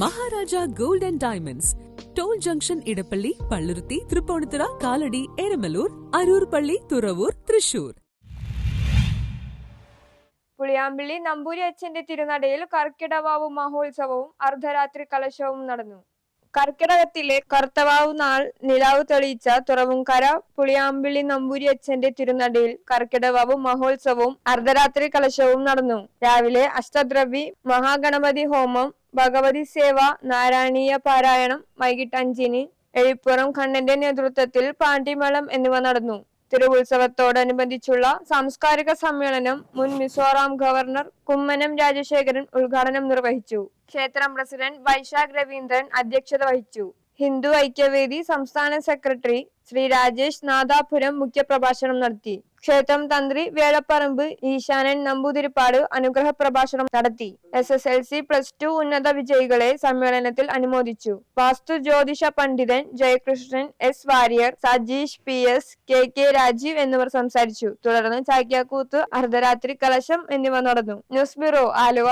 Maharaja gold and diamonds. Toll junction Edappally Palluruthy Tripunithura Kalady Eramalloor Aroor പള്ളി തുറവൂർ തൃശൂർ. പുളിയാമ്പിള്ളി നമ്പൂരി അച്ഛന്റെ തിരുനടയിൽ കർക്കിടവാവ് മഹോത്സവവും അർദ്ധരാത്രി കലശവും നടന്നു. കർക്കിടകത്തിലെ കർത്തവാവ് നാൾ നിലാവ് തെളിയിച്ച തുറവുംകര പുളിയാമ്പിള്ളി നമ്പൂരി അച്ഛന്റെ തിരുനടയിൽ കർക്കിടവാവ് മഹോത്സവവും അർദ്ധരാത്രി കലശവും നടന്നു. രാവിലെ അഷ്ടദ്രവി മഹാഗണപതി ഹോമം ഭഗവതി സേവ നാരായണീയ പാരായണം വൈകിട്ട് അഞ്ചിന് എഴിപ്പുറം കണ്ണന്റെ നേതൃത്വത്തിൽ പാണ്ടിമേളം എന്നിവ നടന്നു. തിരുവുത്സവത്തോടനുബന്ധിച്ചുള്ള സാംസ്കാരിക സമ്മേളനം മുൻ മിസോറാം ഗവർണർ കുമ്മനം രാജശേഖരൻ ഉദ്ഘാടനം നിർവഹിച്ചു. ക്ഷേത്രം പ്രസിഡന്റ് വൈശാഖ് രവീന്ദ്രൻ അധ്യക്ഷത വഹിച്ചു. ഹിന്ദു ഐക്യവേദി സംസ്ഥാന സെക്രട്ടറി ശ്രീ രാജേഷ് നാദാപുരം മുഖ്യപ്രഭാഷണം നടത്തി. ക്ഷേത്രം തന്ത്രി വേളപ്പറമ്പ് ഈശാനൻ നമ്പൂതിരിപ്പാട് അനുഗ്രഹ പ്രഭാഷണം നടത്തി. S S L C plus two ഉന്നത വിജയികളെ സമ്മേളനത്തിൽ അനുമോദിച്ചു. വാസ്തു ജ്യോതിഷ പണ്ഡിതൻ Jayakrishnan S Warrier Sajeesh P S K K Rajeev എന്നിവർ സംസാരിച്ചു. തുടർന്ന് ചാക്യാക്കൂത്ത് അർദ്ധരാത്രി കലശം എന്നിവ നടന്നു. News bureau Aluva.